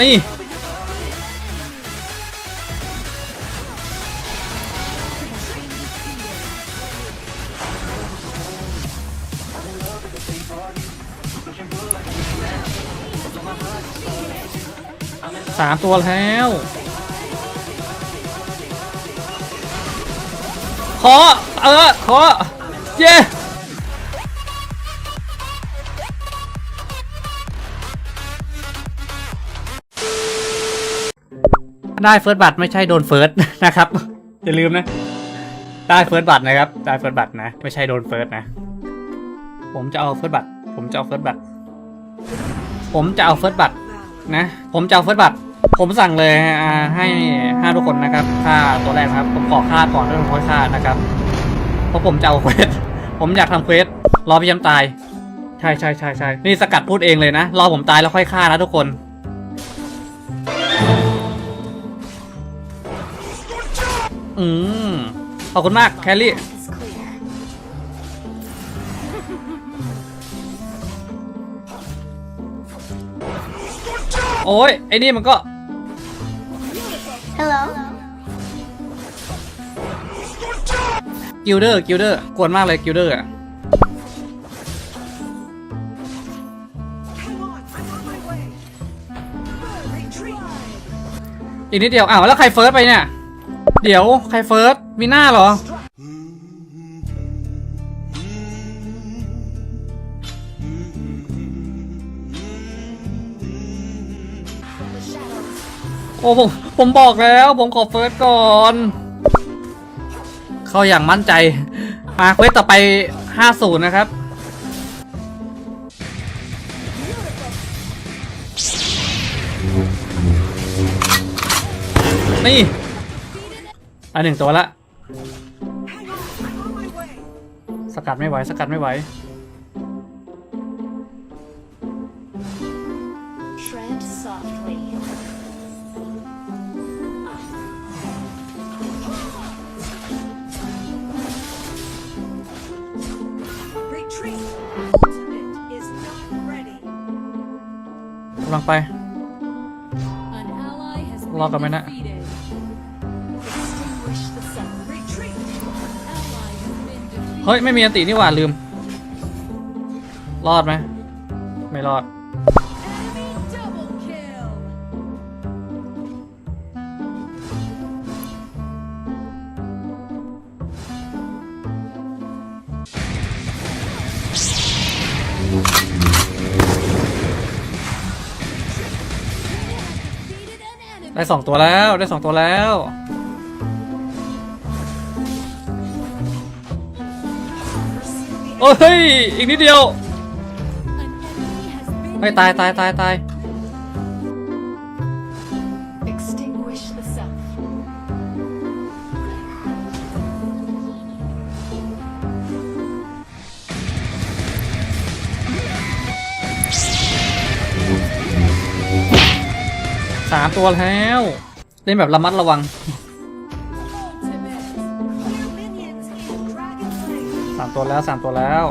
นี่สามตัวแล้วขอเออขอเย้ ได้เฟิร์สบัตรไม่ใช่โดนเฟิร์สนะครับ อย่าลืมนะ ได้เฟิร์สบัตรนะครับ ได้เฟิร์สบัตรนะ ไม่ใช่โดนเฟิร์สนะ ผมจะเอาเฟิร์สบัตรผมจะเอาเฟิร์สบัตรผมจะเอาเฟิร์สบัตรนะ ผมจะเอาเฟิร์สบัตรผมสั่งเลยให้ห้าทุกคนนะครับ ค่าตัวแรกครับ ผมขอค่าก่อนด้วยผมค่อยค่านะครับ เพราะผมจะเอาเควส ผมอยากทำเควสรอพี่ย้ำตาย ใช่ใช่ใช่ใช่นี่สกัดพูดเองเลยนะ รอผมตายแล้วค่อยฆ่านะทุกคน อืมขอบคุณมากแคลรี่ is clear. โอ้ยไอ้นี่มันก็ Hello. กิลเดอร์กิลเดอร์กวนมากเลยกิลเดอร์อะ Hang on, I'm on my way. Retreat. อีกนิดเดียวอ้าวแล้วใครเฟิร์สไปเนี่ย เดี๋ยว ใครเฟิร์สมีหน้าเหรอ โอ้ผมผมบอกแล้ว ผมขอเฟิร์สก่อน เข้าอย่างมั่นใจ มาเควสต่อไป 50 นะครับนี่ อันหนึ่งตัวละ Hang on, I'm on my way. สกัดไม่ไหวสกัดไม่ไหว Tread softly. Retreat. Ultimate is not ready. กำลังไป An ally has been Lock 'em in it. defeated. เฮ้ย ไม่มีอันตินี่หว่าลืม รอดไหม ไม่รอด ได้สองตัวแล้ว ได้สองตัวแล้ว อ้ยเฮ้ยอีกนิดเดียว An enemy has been เฮ้ยตายตายตายตาย Extinguish the sun. สามตัวแล้ว เล่นแบบระมัดระวังามตัวแล้วสามตัวแล้ว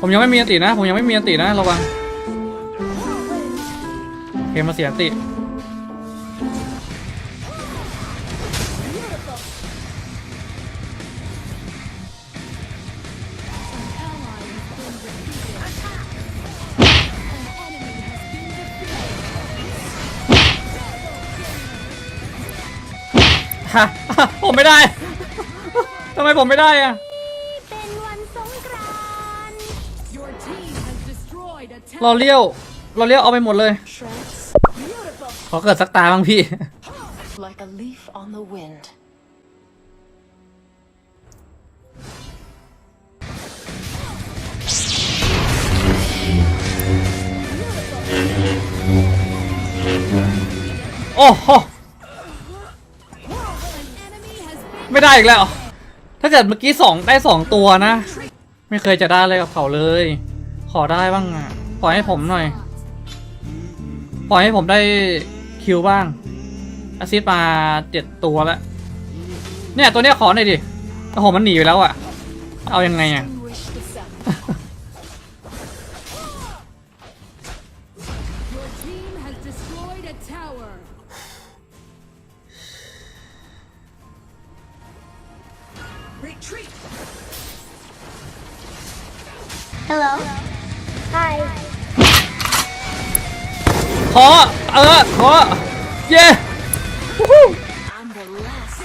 ผมยังไม่มีอันตินะ ผมยังไม่มีอันตินะระวังเคมาเสียอันติ ผมไม่ได้ ทำไมผมไม่ได้อะ Your team has destroyed a เรา tower. เลี้ยวเราเลี้ยวเอาไปหมดเลย Treads ขอเกิดสักตาบ้างพี่ like a leaf on the wind. โอ้โห ไม่ได้อีกแล้ว ถ้าเกิดเมื่อกี้สองได้สองตัวนะ ไม่เคยจะได้เลยกับเขาเลย ขอได้บ้างอะปล่อยให้ผมหน่อย ปล่อยให้ผมได้คิวบ้างอาซิดมาเจ็ดตัวแล้ว เนี่ยตัวเนี้ยขอหน่อยดิโอ้โหมันหนีไปแล้วอะ เอายังไงอะ Hello. Hi. ขอเออขอเย้วู้ฮู้ I'm the last.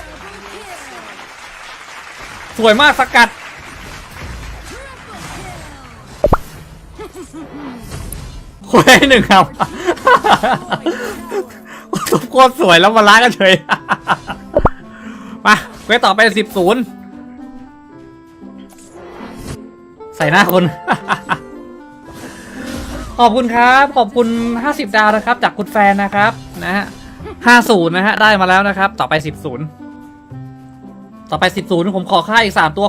สวยมากสกัดคุยหนึ่งครับทุกคนสวยแล้วมาล้ากันเฉย มาเควสต่อไปสิบศูนย์ ใส่หน้าคน ขอบคุณครับ ขอบคุณ 50 ดาวนะครับ จากคุณแฟนนะครับนะฮะ50นะฮะได้มาแล้วนะครับ ต่อไป10 0ต่อไป10 0ผมขอค่าอีก3ตัว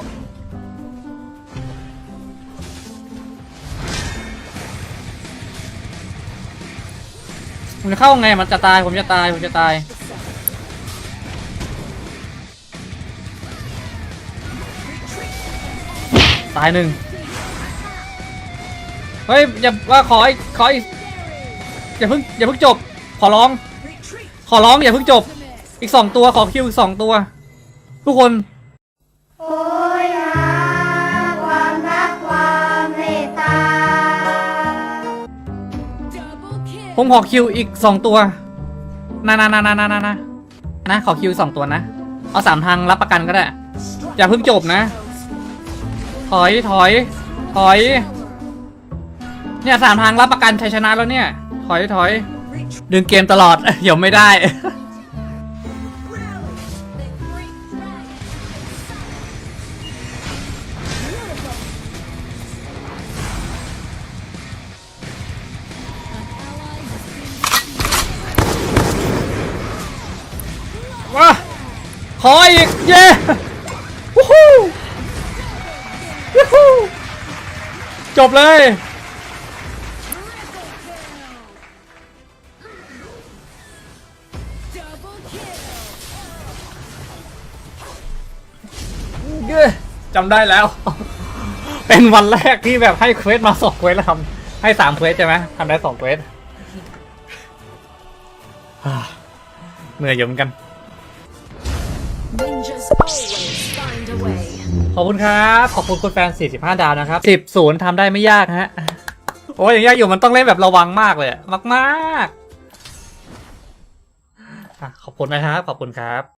ผมจะเข้าไงมันจะตายผมจะตายผมจะตายตายหนึ่ง เฮ้ยอย่าว่าขออีกขออีกอย่าเพิ่งอย่าเพิ่งจบ ขอร้อง ขอร้องอย่าเพิ่งจบ อีกสองตัวขอคิวอีกสองตัว ทุกคนโอ้ยหาความรักความเมตตาผมขอคิวอีกสองตัวนะนะนะนะนะนะนะนะขอคิวสองตัวนะ เอาสามทางรับประกันก็ได้ อย่าเพิ่งจบนะ ถอยถอย ถอย เนี่ยสามทางรับประกันชัยชนะแล้วเนี่ย ถอยถอยดึงเกมตลอดเดี๋ยวไม่ได้ ว้าขออีก เย้วู้ฮู้วู้ฮู้จบเลย เย้จำได้แล้ว เป็นวันแรกที่แบบให้เควสมาสองเควสแล้วทำให้สามเควสใช่ไหมทำได้สองเควสอ่าเหนื่อยอยู่เหมือนกัน Ninjas always find a way. ขอบคุณครับ ขอบคุณคุณแฟน 45 ดาวนะครับ 10ศูนย์ทำได้ไม่ยากฮะ โอ้ยอย่างยากอยู่มันต้องเล่นแบบระวังมากเลยอะมากๆอะขอบคุณนะครับ ขอบคุณครับ